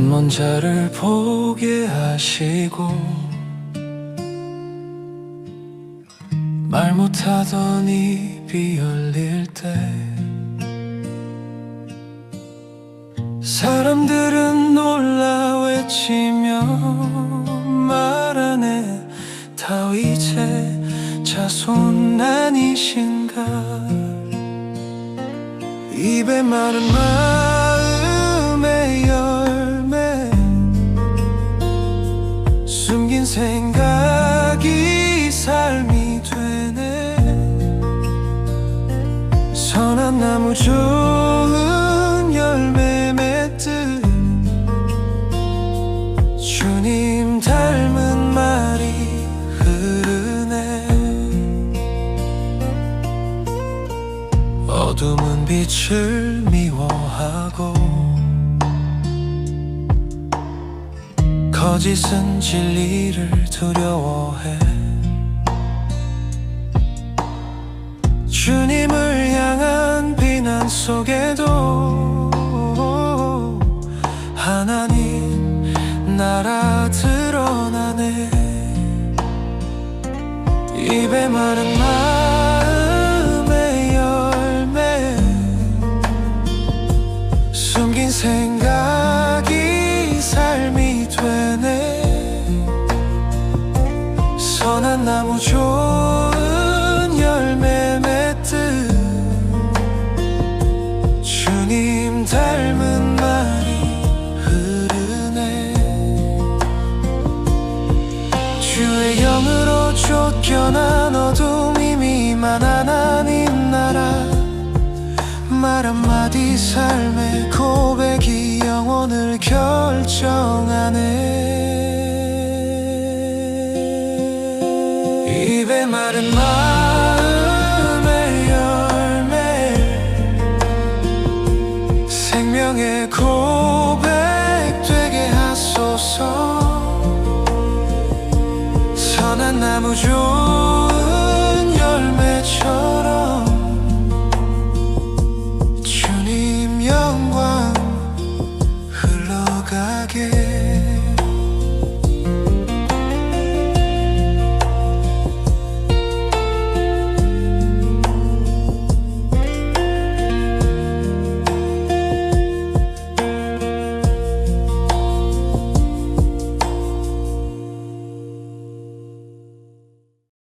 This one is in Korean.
먼 자를 보게 하시고 말 못하던 입이 열릴 때 사람들은 놀라 외치며 말하네 다윗의 자손 아니신가? 입에 마른 마 생각이 삶이 되네. 선한 나무 좋은 열매 맺듯 주님 닮은 말이 흐르네. 어둠은 빛을 미워하고 거짓은 진리를 두려워해. 주님을 향한 비난 속에도 하나님 나라 드러나네. 입에 마른 마 좋은 열매 맺듯 주님 닮은 말이 흐르네. 주의 영으로 쫓겨난 어둠 이 미만 하나님 나라. 말 한마디 삶의 고백이 영혼을 결정하네 입에 마른 마음의 열매. 생명의 고백 되게 하소서. 선한 나무 좋